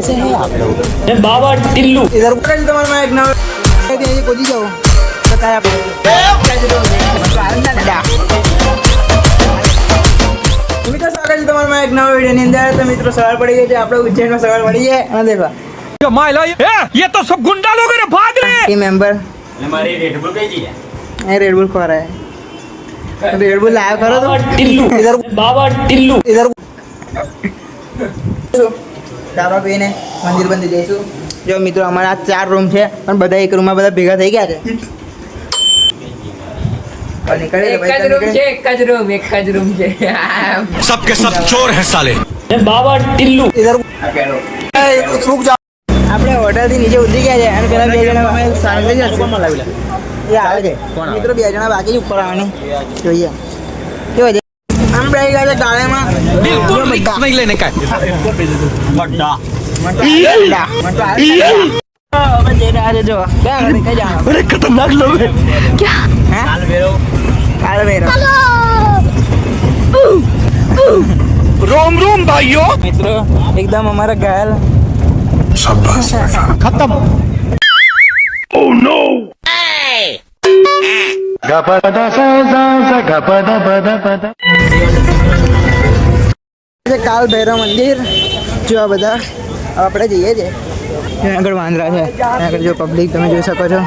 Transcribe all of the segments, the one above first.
कैसे हैं आप लोग એ બાબા ટિલ્લુ इधर कल तुम्हारे मैं एक नव कहते हैं ये कोजी जाओ बताया મિત્રો સ્વાગત છે તમારું મારા એક નવા વિડીયોની અંદર તો મિત્રો સવાર પડી ગઈ છે આપણે ઉજ્જૈનમાં સવાર પડી છે અને દેખો ये तो सब गुंडा लोग हैं भाग रहे हैं टीम मेंबर મારી રેડબુલ કઈ જઈએ ये रेड बुल खा रहा है रेड बुल लाया करो બાબા तो ટિલ્લુ इधर બાબા ટિલ્લુ इधर દારૂ પીને મંદિર બંધ જઈશું જો મિત્રો અમારા આ ચાર રૂમ છે પણ બધા એક રૂમમાં બધા ભેગા થઈ ગયા છે તો નીકળીએ એક ભાઈ, જ તો રૂમ છે નીકળીએ. એક જ રૂમ એક જ રૂમ છે सबके सब चोर हैं साले એ બાબા ટિલ્લુ ઇધર સુખ જા આપણે હોટલથી નીચે ઉતરી ગયા છે અને પેલા બે જણા અમે સાંજે જ હશે એ આવે છે મિત્રો બે જણા બાકી છે ઉપર આવવાની જોઈએ કેવો છે આમ બેસી ગયા છે ગાળામાં બિલકુલ રિક્સ નહીં લઈને કાય હવે જઈ રહ્યા જો અરે ખતરનાક લોગ હે ક્યા કાલ વેરો કાલ વેરો રોમ રોમ ભાઈઓ મિત્રો એકદમ અમારા ઘાયલ શાબાશ બેટા ખતમ ઓ નો ગપદ સા સા ગપદ પદ પદ છે કાલ ભૈરવ મંદિર. જો આ બધા. આપણે જઈએ છીએ ત્યાં આગળ વાંદરા છે. ત્યાં આગળ જો પબ્લિક તમે જોઈ શકો છો.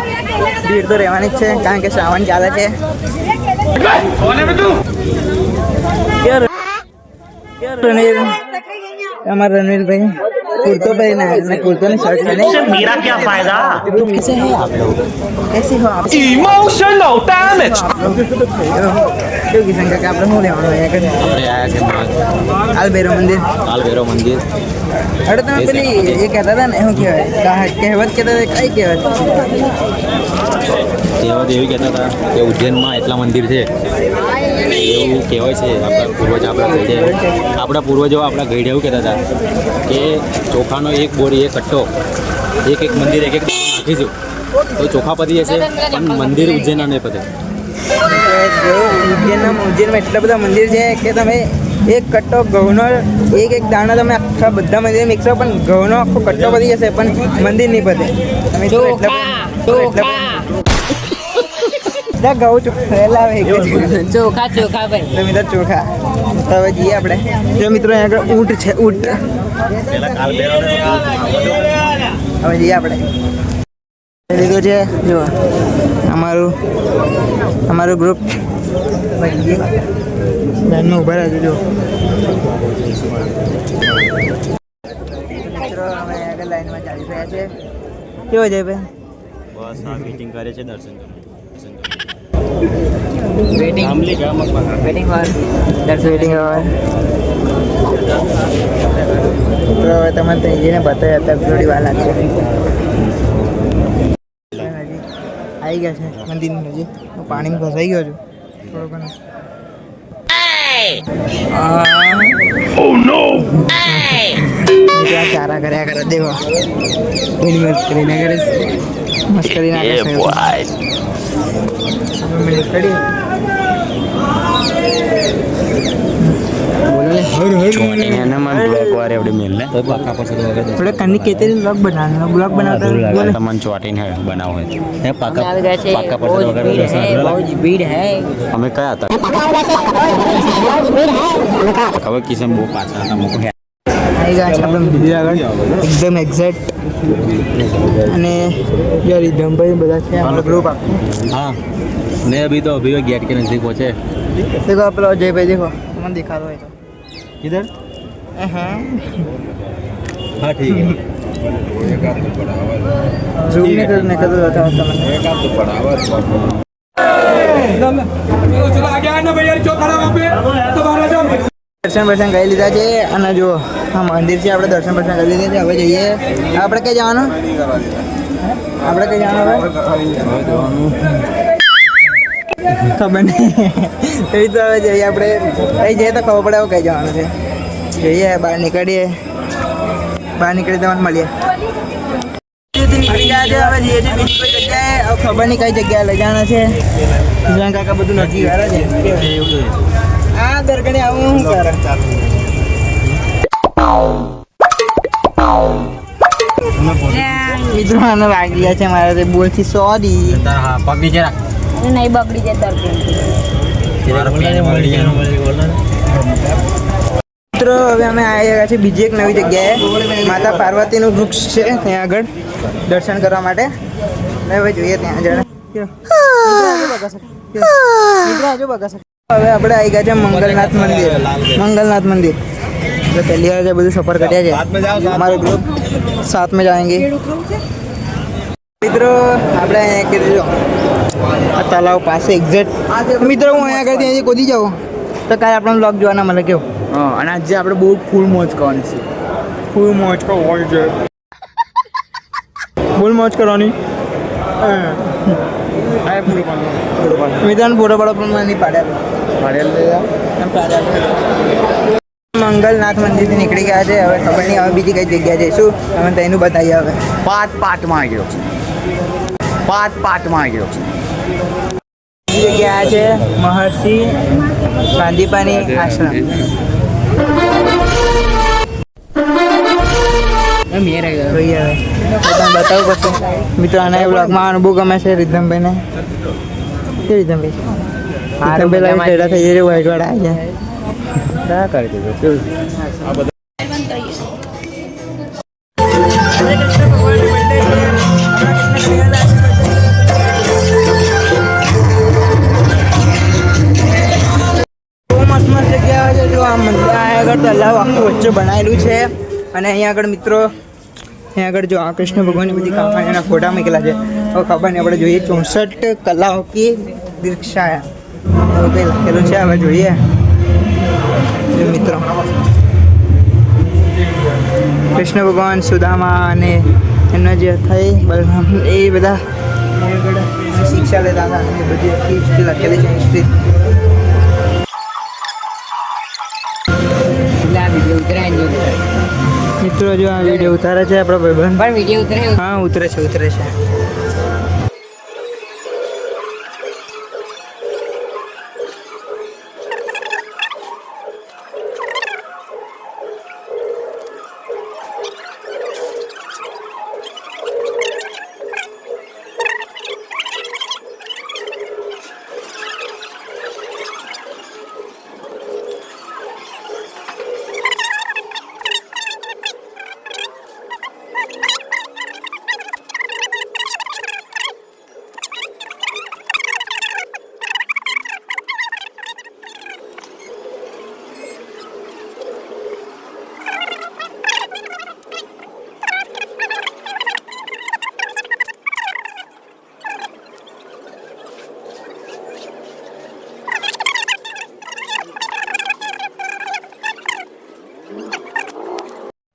ભીડ તો રહેવાની જ છે કારણ કે શ્રાવણ ચાલે છે. રણવીર અમારા રણવીરભાઈ. કુર્તો પહેરીને આવ્યા છે. કુર્તો ની શર્ટ પહેરી मेरा क्या फायदा कैसे हैं आप लोग એસી હો આપ इमोशनल डैमेज કેવું કિશન કાકા આપણે શું લેવાનું અહીંયા આગળ કાલ ભૈરવ મંદિર કાલભૈરવ મંદિર અરે તમે પેલી એ કહેતા હતા ને શું કહેવાય કહેવત કહેતા હતા કઈ કહેવત કહેવત એવી કહેતા હતા કે ઉજ્જૈનમાં એટલા મંદિર છે એવું કહેવાય છે આપણા પૂર્વજ આપણા ગઈડે આપણા પૂર્વજો આપણા ગઈડે એવું કહેતા હતા કે ચોખાનો એક બોરી એક કટ્ટો એક એક મંદિર એક એક નાખીશું તો ચોખા પતી જશે પણ મંદિર ઉજ્જૈનના નહીં પતે. ઉજ્જૈનમાં ઉજ્જૈનમાં એટલા બધા મંદિર છે કે તમે એક કટ્ટો ઘઉંનો એક એક દાણો તમે આખા બધા મંદિર મિક્સ કરો પણ ઘઉંનો આખો કટ્ટો પતી જશે પણ મંદિર નહીં પતે. તમે જો એટલા બધા- ઘઉં ચોખ્ખેલા ચોખા ચોખા ભાઈ. તો મિત્રો ચોખા. તો હવે જઈએ આપણે. જો મિત્રો અહીંયા આગળ ઊંટ છે ઊંટ. હવે જઈએ આપણે. લીધું છે જો અમારું અમારું ગ્રુપ બેનનું ઊભા રહેજો જો મિત્રો અમે આગળ લાઈનમાં ચાલી રહ્યા છે. કેવો છે ભાઈ? બસ આ મીટિંગ કરે છે દર્શન waiting family ka waiting for that's waiting for મિત્રો હવે તમે ત્રીજીને બતાવ્યા હતા થોડી વાર લાગશે. આવી ગયા છે મંદિર નજીક. હું પાણીમાં ફસાઈ ગયો છું. થોડો ઘણો. Oh ઓ નો આ ચારા કર્યા કરે દેવો મસ્ત કરીને કરે મસ્ત કરીને. હવે જ ભીડ હૈ અમે કયા હતા? ખબર કિશન બહુ પાછા હતા મૂકો આવી ગયા છે આપણે મંદિર આગળ એકદમ એક્ઝેક્ટ અને જો રીધમભાઈ બધા છે આપણો ગ્રુપ આખો हाँ नहीं अभी तो अभी गेट के नजदीक पहुंचे દેખો પેલો અજયભાઈ દેખો તમને દેખાતો હોય તો किधर હા हाँ ठीक है ઝૂમ નહીં કરતો નહીં કરતો બતાવો તમને चला गया ना भैया जो खड़ा वहाँ पे तुम्हारा जो દર્શન દર્શન કરી લીધા છે અને જો આ મંદિર છે, આપણે દર્શન દર્શન કરી લીધા છે. હવે જઈએ. આપણે કઈ જવાનું? આપણે કઈ જવાનું ખબર નહીં. તો હવે જઈએ આપણે. કઈ જઈએ તો ખબર પડે કઈ જવાનું છે. જઈએ, બહાર નીકળીએ. બહાર નીકળી તમને મળીએ. ખબર નહીં કઈ જગ્યાએ લઈ જવાના છે. કાકા બધું નજીક આવે છે. આ દરગણે આવું શું કરે? મિત્રો આને વાગી ગયા છે મારાથી બોલથી સોરી. તારા હા પગ નીચે નહીં બગડી જાય તાર પેન. મારો પેન બગડી જાય. મિત્રો હવે અમે આવી ગયા છીએ બીજી એક નવી જગ્યાએ. માતા પાર્વતીનું વૃક્ષ છે ત્યાં આગળ દર્શન કરવા માટે. હવે જોઈએ ત્યાં આગળ. મિત્રો આજુ બગા સર હવે આપણે આવી ગયા છે મંગલનાથ મંદિર. મંગલનાથ મંદિર. એટલે પહેલી વાર બધું સફર કર્યા છે. અમારો ગ્રુપ સાતમાં જાયંગે. મિત્રો આપણે અહીંયા કીધું આ તલાવ પાસે એક્ઝેક્ટ મિત્રો હું અહીંયા કરતી અહીંથી કોદી જાઉં. તો કાલે આપણો બ્લોગ જોવાના મને કેવો? હા અને આજે આપણે બહુ ફૂલ મોજ કરવાની છે. ફૂલ મોજ કરવાની છે. ફૂલ મોજ કરવાની. મેદાન ફોટો પાડો પણ નહીં પાડ્યા. મંગલનાથ મંદિરથી નીકળી ગયા છે. હવે ખબર નહીં હવે બીજી કઈ જગ્યા જઈશું. અમે તેનું બતાવીએ હવે. પાંચ પાટમાં આવી ગયો. પાટ પાટમાં આવી ગયો. બીજી જગ્યા છે મહર્ષિ ગાંધીપાની આશ્રમ. બતાવું પડશે મિત્રો આના બ્લોગમાં અનુભવ ગમે છે રીધમભાઈને. કે રીધમભાઈ? થઈ વાઈટ વાળા કરી દીધું આ મંદિર આ આગળ તલાવ આખું વચ્ચે બનાવેલું છે? અને અહીંયા આગળ મિત્રો અહીંયા આગળ જો આ કૃષ્ણ ભગવાનની બધી કામણીના ફોટા મૂકેલા છે હવે ખબર નહીં આપણે જોઈએ ચોસઠ કલાઓ કી દીક્ષાયા કંઈ લખેલું છે હવે જોઈએ. મિત્રો. કૃષ્ણ ભગવાન સુદામા અને એમના જે થઈ બલરામ એ બધા શિક્ષા લેતા હતા અને બધી હિસ્ટ્રી લખેલી છે હિસ્ટ્રી મિત્રો જો આ વીડિયો ઉતારે છે આપણો ભાઈબંધ. પણ વીડિયો ઉતરે હા ઉતરે છે ઉતરે છે.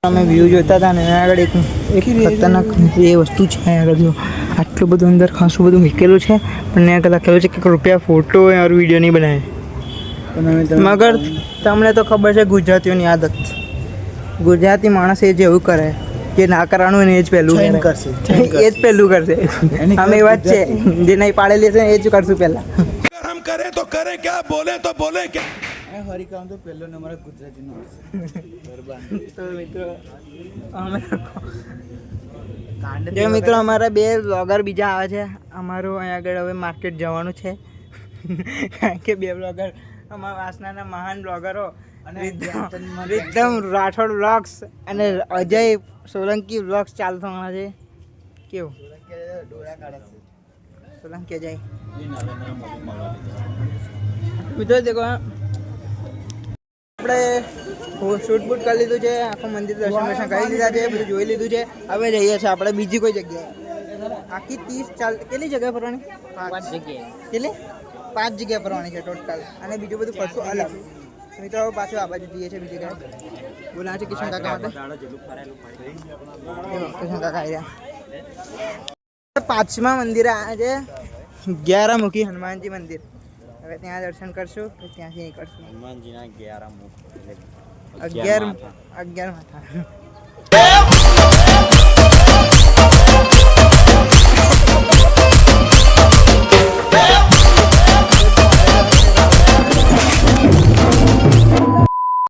અમે વ્યૂ જોતા હતા ને એના આગળ એક એક ખતરનાક એ વસ્તુ છે આગળ આટલું બધું અંદર ખાસું બધું મૂકેલું છે. પણ મેં આગળ લખેલું છે કે રૂપિયા ફોટો યાર વીડિયો નહીં બનાવે. મગર તમને તો ખબર છે ગુજરાતીઓની આદત. ગુજરાતી માણસ એ જેવું કરે જે ના કરવાનું ને એ જ પહેલું કરશે એ જ પહેલું કરશે. અમે એ વાત છે જે નહીં પાડેલી છે એ જ કરશું પહેલાં. હમ કરે તો કરે ક્યાં બોલે તો બોલે ક્યાં અને હરિકામ તો પહેલો નંબર ગુજરાતીનો આવશે. જો મિત્રો અમારા બે બ્લોગર બીજા આવે છે. અમારું અહીં આગળ હવે માર્કેટ જવાનું છે. કારણ કે બે બ્લોગર અમારા વાસનાના મહાન બ્લોગરો અને એકદમ રાઠોડ બ્લોગ્સ અને અજય સોલંકી બ્લોગ્સ ચાલુ થવાના છે. કેવું? સોલંકી અજય. મિત્રો દેખો આપણે શૂટ બૂટ કરી લીધું છે આખું મંદિર દર્શન દર્શન કરી લીધા છે બધું જોઈ લીધું છે. હવે જઈએ છીએ આપણે બીજી કોઈ જગ્યાએ. આખી ત્રીસ ચાલ કેટલી જગ્યા ફરવાની? પાંચ. જગ્યાએ. કેટલી? પાંચ જગ્યા ફરવાની છે ટોટલ અને બીજું બધું ફરશું અલગ. મિત્રો હવે પાછું આ બાજુ જઈએ છીએ બીજી જગ્યાએ. બોલા છે કિશન કાકા માટે. કિશન કાકા આવ્યા પાંચમા મંદિર આવ્યા છે ગ્યારામુખી હનુમાનજી મંદિર. હવે ત્યાં દર્શન કરશું પછી ત્યાંથી નીકળશું. હનુમાનજીના અગિયાર મુખ અગિયાર અગિયાર માથા.